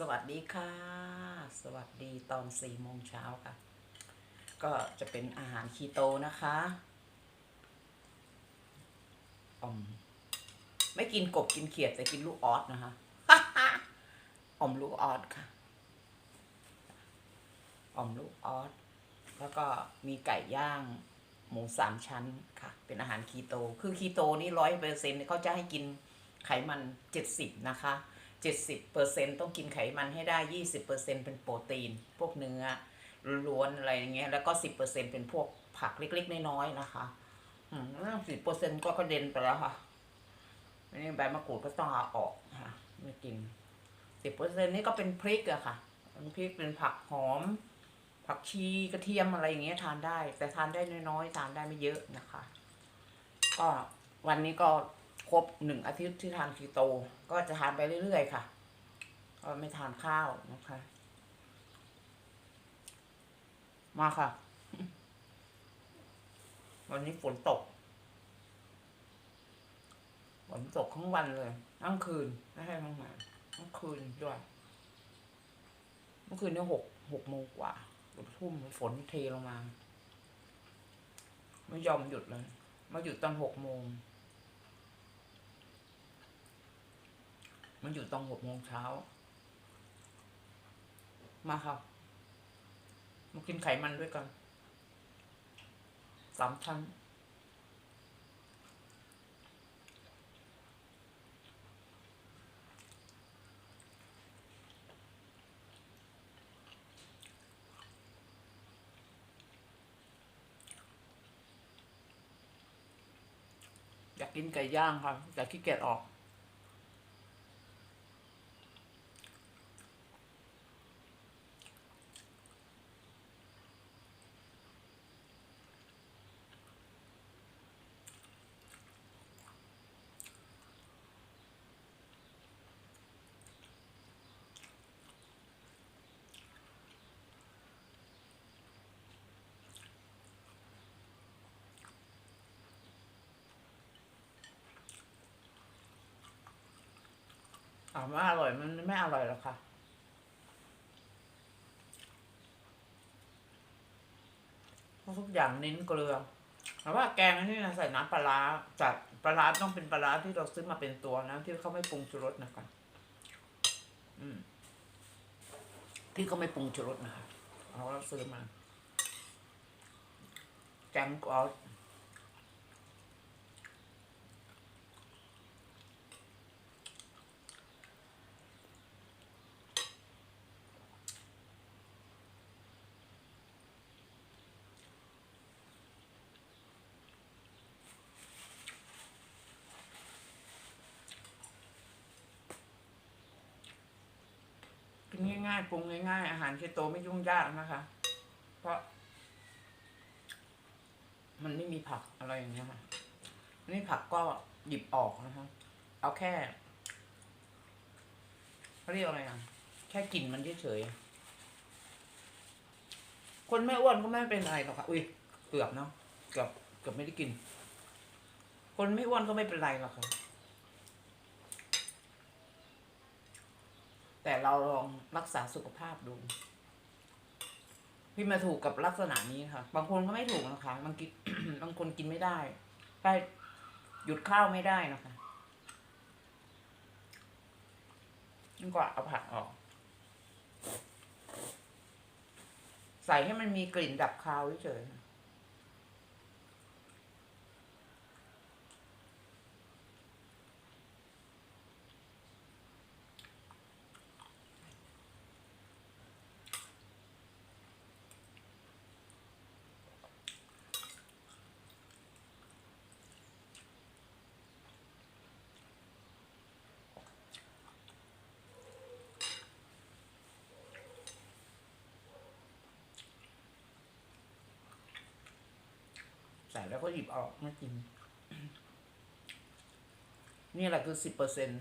สวัสดีค่ะ สวัสดีตอนสี่โมงเช้าค่ะ ก็จะเป็นอาหารคีโตนะคะอมไม่กินกบกินเขียดแต่กินลูกออสนะคะอมลูกออสค่ะอมลูกออสแล้วก็มีไก่ย่างหมูสามชั้นค่ะ เป็นอาหารคีโต คือคีโตนี่ร้อยเปอร์เซ็นต์เขาจะให้กินไขมันเจ็ดสิบนะคะ เจ็ดสิบเปอร์เซ็นต้องกินไขมันให้ได้ยี่สิบเปอร์เซ็นเป็นโปรตีน พวกเนื้อล้วนอะไรอย่างเงี้ย แล้วก็สิบเปอร์เซ็นเป็นพวกผักเล็กๆ น้อยๆ นะคะสิบเปอร์เซ็นก็กระเด็นไปแล้วค่ะอันนี้ใบมะกรูดก็ต้องเอาออกค่ะ ไม่กินสิบเปอร์เซ็นนี่ก็เป็นพริกอะค่ะเป็นพริกเป็นผักหอม ผักชีกระเทียมอะไรอย่างเงี้ยทานได้ แต่ทานได้น้อยๆ ทานได้ไม่เยอะนะคะ ก็วันนี้ก็ ครบหนึ่งอาทิตย์ที่ทานคีโต ก็จะทานไปเรื่อยๆค่ะก็ไม่ทานข้าวนะคะ มาค่ะ วันนี้ฝนตกฝนตกทั้งวันเลยทั้งคืนไม่ใช่ทั้งวันทั้งคืนด้วยเมื่อคืนนี่หกหกโมงกว่าเกือบทุ่มฝนเทลงมา ไม่ยอมหยุดเลย มาหยุดตอนหกโมง มันอยู่ตอนหกโมงเช้า มาครับ มากินไขมันด้วยกันสามชั้น อยากกินไก่ย่างค่ะแต่ขี้เกียจออกามว่าอร่อยมันไม่อร่อยหรอกค่ะเพราะทุกอย่างเน้นเกลือแต่ว่าแกงนี่นะใส่น้ำปลาร้าจัดปลาร้าต้องเป็นปลาร้าที่เราซื้อมาเป็นตัวนะที่เขาไม่ปรุงชูรสนะคะอืมที่เขาไม่ปรุงชูรสนะคะเราซื้อมาแกงก็กิน ง่ายๆปรุงง่ายๆอาหารเคโตไม่ยุ่งยากนะคะ เพราะ มันไม่มีผักอะไรอย่างเงี้ยค่ะนี่ผักก็หยิบออกนะคะเอาแค่เขาเรียกอะไรอะแค่กลิ่นมันเฉยๆคนไม่อ้วนก็ไม่เป็นไรหรอกค่ะอุ้ยเกือบเนาะเกือบเกือบไม่ได้กิน คนไม่อ้วนก็ไม่เป็นไรหรอกค่ะ แต่เราลองรักษาสุขภาพดู พี่มาถูกกับลักษณะนี้ค่ะ บางคนก็ไม่ถูกนะคะบางกิน บางคนกินไม่ได้ได้หยุดข้าวไม่ได้นะคะนี่ก็เอาผักออก ใส่ให้มันมีกลิ่นดับคาวเฉยๆ ใส่แล้วก็หยิบออกมากิน นี่แหละคือสิบเปอร์เซ็นต์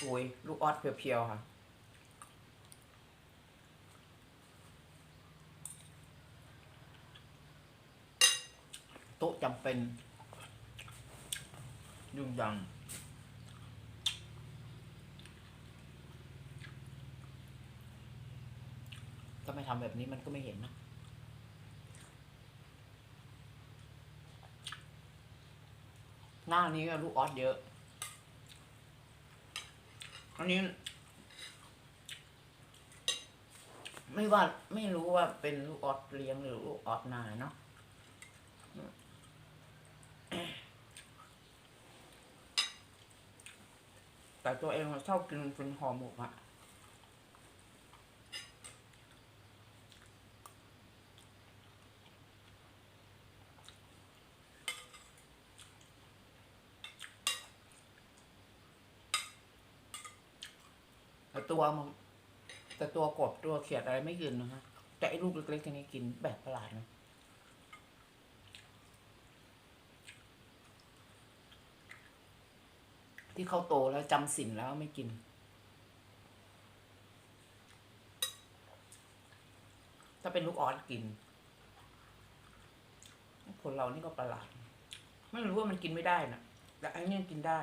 โอ้ยลูกออดเพียวๆ ค่ะ โต๊จำเป็น ยุ่งยังถ้าไม่ทำแบบนี้มันก็ไม่เห็นนะหน้านี้ก็ลูกออสเยอะ อันนี้ ไม่ว่าไม่รู้ว่าเป็นลูกออสเลี้ยงหรือลูกออสนาเนาะ แต่ตัวเองชอบกินเป็นห่อหมกอะแต่ตัวมันแต่ตัวกบตัวเขียดอะไรไม่กินนะฮะแต่ไอ้ลูกเล็กๆทีนี้กินแบบประหลาดนะ ที่เขาโตแล้วจำสินแล้วไม่กิน ถ้าเป็นลูกออสกิน คนเรานี่ก็ประหลาด ไม่รู้ว่ามันกินไม่ได้นะแต่ไอ้เนี่กินได้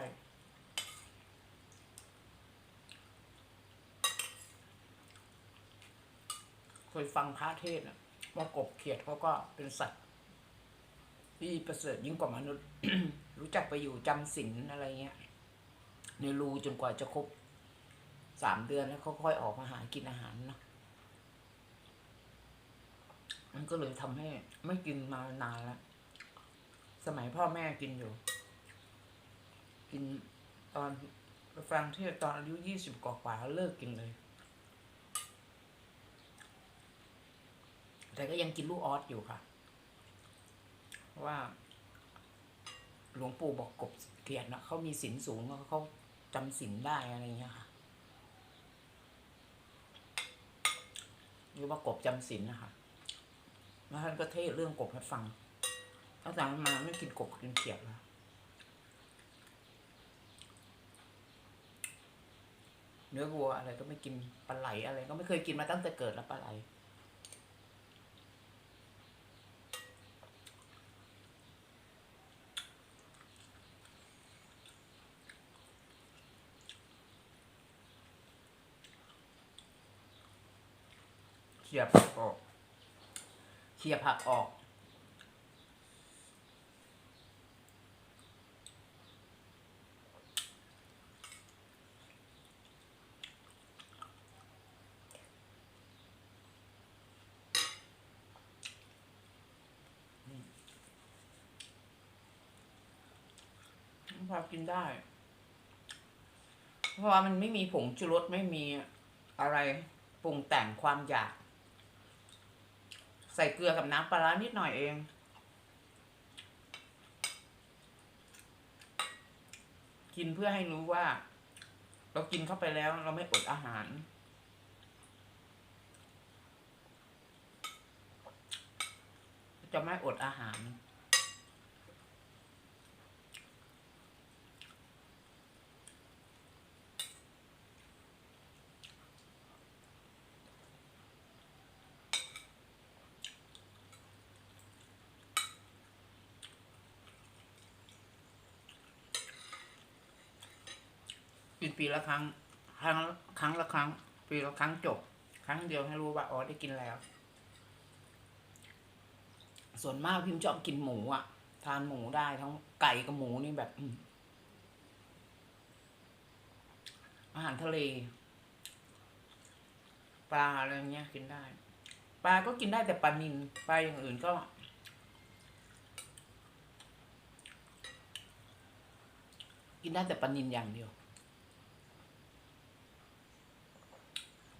เคยฟังพระเทศน์นะว่ากบเขียดเขาก็เป็นสัตว์ที่ประเสริฐยิ่งกว่ามนุษย์ รู้จักไปอยู่จำศีลอะไรเงี้ย ในรูจนกว่าจะครบสามเดือนแล้วเขาค่อยออกมาหากินอาหารนะมันก็เลยทำให้ไม่กินมานานแล้ว สมัยพ่อแม่กินอยู่ กินตอนฟังเทศน์ตอนอายุยี่สิบกว่าๆเลิกกินเลย แต่ก็ยังกินลูกออสอยู่ค่ะเพราะว่า หลวงปู่บอกกบเขียนนะเขามีศีลสูงเขา จำศีลได้อะไรเงี้ยค่ะ หรือว่ากบจำศีลนะคะแล้วท่านก็เทศเรื่องกบให้ฟังตั้งแต่มาไม่กินกบกินเขียดแล้วเนื้อวัวอะไรก็ไม่กินปลาไหลอะไร ก็ไม่เคยกินมาตั้งแต่เกิดแล้วปลาไหล เขี่ยผักออก เขี่ยผักออก พอกินได้ เพราะว่ามันไม่มีผงชูรสไม่มีอะไรปรุงแต่งความอยาก ใส่เกลือกับน้ำปลาร้านิดหน่อยเอง กินเพื่อให้รู้ว่า เรากินเข้าไปแล้วเราไม่อดอาหาร จะไม่อดอาหาร กินปีละครั้ง ครั้งครั้งละครั้ง ปีละครั้งจบ ครั้งเดียวให้รู้ว่าอ๋อได้กินแล้ว ส่วนมากพิมชอบกินหมูอะ ทานหมูได้ทั้งไก่กับหมูนี่แบบอืมอาหารทะเล ปลาอะไรเงี้ยกินได้ ปลาก็กินได้แต่ปลานิลปลาอย่างอื่นก็ กินได้แต่ปลานิลอย่างเดียว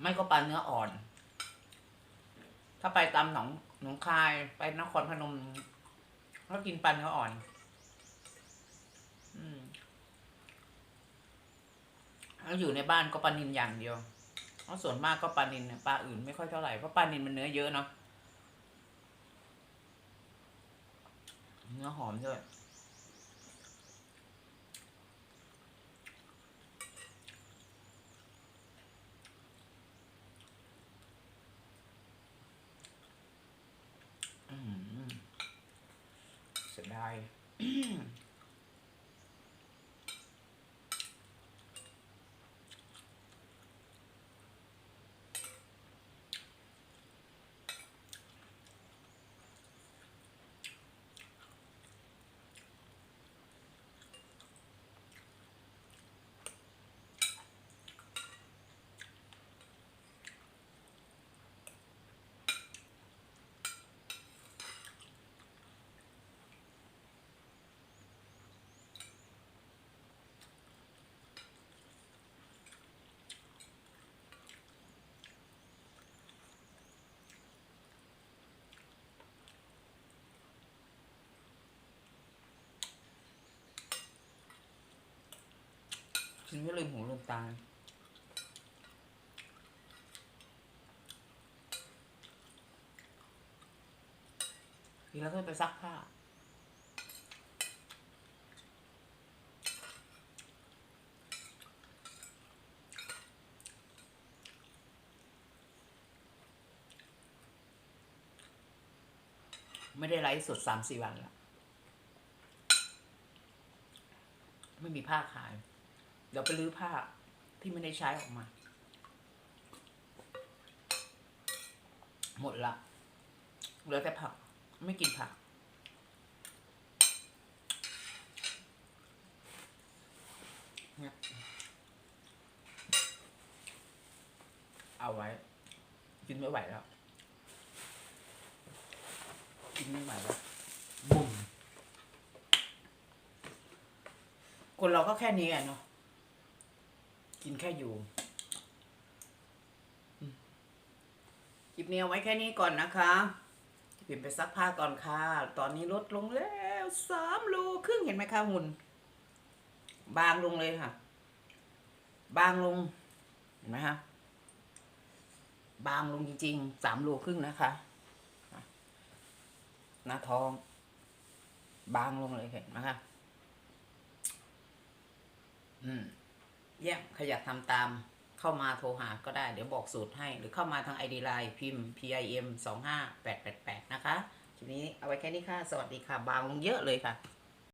ไม่ก็ปลาเนื้ออ่อน ถ้าไปตามหนองหนองคายไปนครพนมก็กินปลาเนื้ออ่อน อืมแล้วอยู่ในบ้านก็ปลานินอย่างเดียวเพราะส่วนมากก็ปลานินปลาอื่นไม่ค่อยเท่าไหร่เพราะปลานินมันเนื้อเยอะเนาะเนื้อหอมด้วย อื ร็จได้ายฉันไม่ลืมหูลืมตาทีแล้วก็ไปซักผ้าไม่ได้ไลฟ์สดสามสี่วันแล้ว ไม่มีผ้าขาย เดี๋ยวไปรื้อผ้าที่ไม่ได้ใช้ออกมา หมดละเหลือแต่ผัก ไม่กินผักเนี่ยเอาไว้ กินไม่ไหวแล้ว กินไม่ไหวแล้วบุ่มคนเราก็แค่นี้อะเนาะ กินแค่อยู่คลิปนี้เอาไว้แค่นี้ก่อนนะคะเปลี่ยนไปซักผ้าก่อนค่ะ ตอนนี้ลดลงแล้วสามโลครึ่งเห็นไหมคะหุ่น บางลงเลยค่ะ บางลง เห็นไหมคะ บางลงจริงๆสามโลครึ่งนะคะหน้าท้อง บางลงเลยเห็นไหมคะ อืม เยี่ยมขยักทำตามเข้ามาโทรหาก็ได้ เดี๋ยวบอกสูตรให้ หรือเข้ามาทาง ID Line พิมพ์ PIM 25888 นะคะ ทีนี้เอาไว้แค่นี้ค่ะ สวัสดีค่ะ บางลงเยอะเลยค่ะ